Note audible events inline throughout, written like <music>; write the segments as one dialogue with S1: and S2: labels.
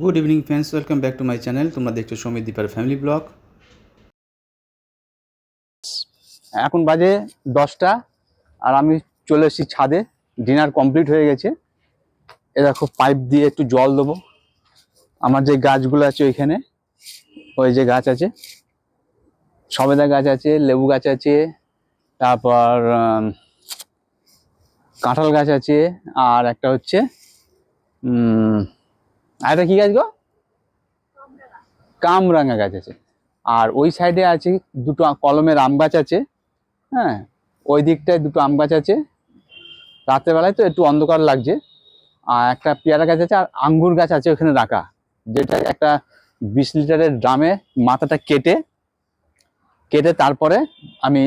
S1: Good evening friends welcome back to my channel তোমরা দেখছ সমিত দীপার ফ্যামিলি ব্লগ
S2: এখন বাজে দশটা, আর আমি চলে এসেছি ছাদে। ডিনার কমপ্লিট হয়ে গেছে। এ দেখো পাইপ দিয়ে একটু জল দেবো। আমার যে গাছগুলো আছে ওইখানে, ওই যে গাছ আছে, সবেদা গাছ আছে, লেবু গাছ আছে, তারপর কাঁঠাল গাছ আছে, আর একটা হচ্ছে আর একটা কি গাছ গো? কামরাঙা গাছ আছে। আর ওই সাইডে আছে দুটো কলমের আম গাছ আছে হ্যাঁ? ওই দিকটায় দুটো আম গাছ আছে। রাতের বেলায় তো একটু অন্ধকার লাগছে। আর একটা পেয়ারা গাছ আছে, আর আঙ্গুর গাছ আছে ওখানে রাখা। যেটা একটা বিশ লিটারের ড্রামে মাথাটা কেটে কেটে তারপরে আমি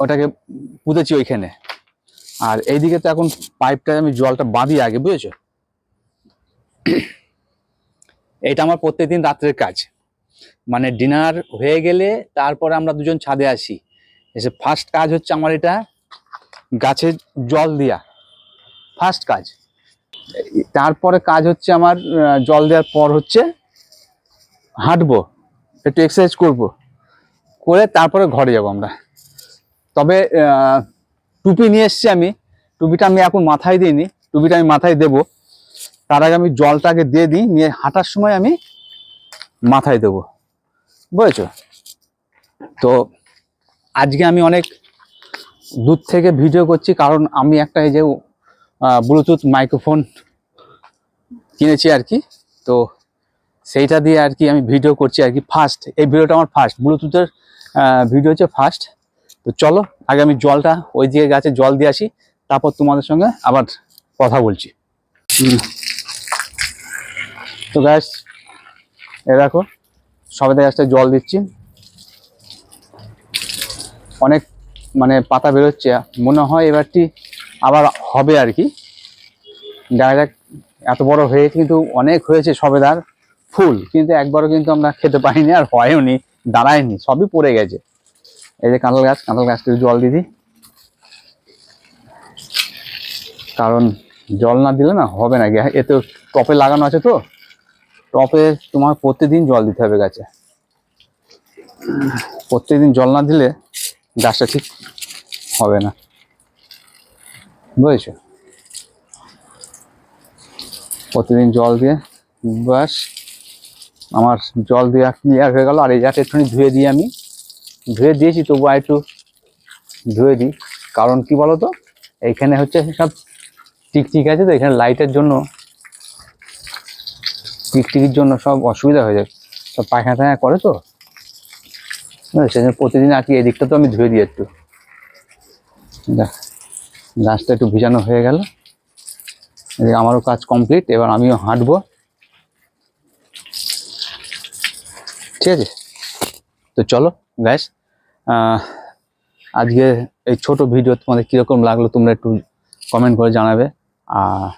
S2: ওটাকে পুঁতেছি ওইখানে। আর এইদিকে তো এখন পাইপটা আমি জলটা বাঁধি আগে, বুঝেছ? <clears throat> এটা আমার প্রত্যেকদিন রাত্রের কাজ। মানে ডিনার হয়ে গেলে তারপরে আমরা দুজন ছাদে আসি। এসে ফার্স্ট কাজ হচ্ছে আমার এটা গাছে জল দেওয়া ফার্স্ট কাজ। তারপরে কাজ হচ্ছে আমার জল দেওয়ার পর হচ্ছে হাঁটবো, একটু এক্সারসাইজ করব। করে তারপরে ঘরে যাব আমরা। তবে টুপি নিয়ে এসছি আমি। টুপিটা আমি এখন মাথায় দিইনি। টুপিটা আমি মাথায় দেব। তার আগে আমি জলটাকে দিয়ে দিই, নিয়ে হাঁটার সময় আমি মাথায় দেবো। বুঝেছ? তো আজকে আমি অনেক দূর থেকে ভিডিও করছি, কারণ আমি একটা এই যে ব্লুটুথ মাইক্রোফোন কিনেছি আর কি। তো সেইটা দিয়ে আর কি আমি ভিডিও করছি আর কি ফার্স্ট এই ভিডিওটা আমার ফার্স্ট ব্লুটুথের ভিডিও হচ্ছে ফার্স্ট তো চলো, আগে আমি জলটা ওই দিকে গাছে, জল দিয়ে আসি, তারপর তোমাদের সঙ্গে আবার কথা বলছি। তো গ্যাস এ দেখো সবেদা গাছটা জল দিচ্ছি। অনেক মানে পাতা বেরোচ্ছে, মনে হয় এবারটি আবার হবে আর কি। যাক এত বড় হয়ে কিন্তু অনেক হয়েছে সবেদার ফুল, কিন্তু একবারও কিন্তু আমরা খেতে পাইনি আর হয়ও নি, দাঁড়ায়নি, সবই পড়ে গেছে। এই যে কাঁঠাল গাছ, কাঁঠাল গাছকে জল দিদি। কারণ জল না দিলে না হবে না এ তো টপে লাগানো আছে তো। টপে তোমার প্রতিদিন জল দিতে হবে গাছে। প্রত্যেকদিন জল না দিলে গাছটা ঠিক হবে না। বুঝেছ? প্রতিদিন জল দিয়ে বাস আমার জল দেওয়া ক্লিয়ার হয়ে গেল, আর এই জায়গাটা একটুখানি ধুয়ে দিই আমি। ধুয়ে দিয়েছি তবু আর একটু ধুয়ে দিই। কারণ কি বলো তো এইখানে হচ্ছে সব টিকটিক আছে তো, এখানে লাইটের জন্য টিকটিকির জন্য সব অসুবিধা হয়ে যায়। সব পায়খানা টায়খানা করে তো। বুঝলে, সেই জন্য প্রতিদিন আর কি এই দিকটা তো আমি ধুয়ে দিই একটু। গাছটা একটু ভিজানো হয়ে গেল। আমারও কাজ কমপ্লিট এবার আমিও হাঁটবো। ঠিক আছে? তো চলো গ্যাস আজকে এই ছোট ভিডিও তোমাদের কীরকম লাগল তোমরা একটু কমেন্ট করে জানাবে। আর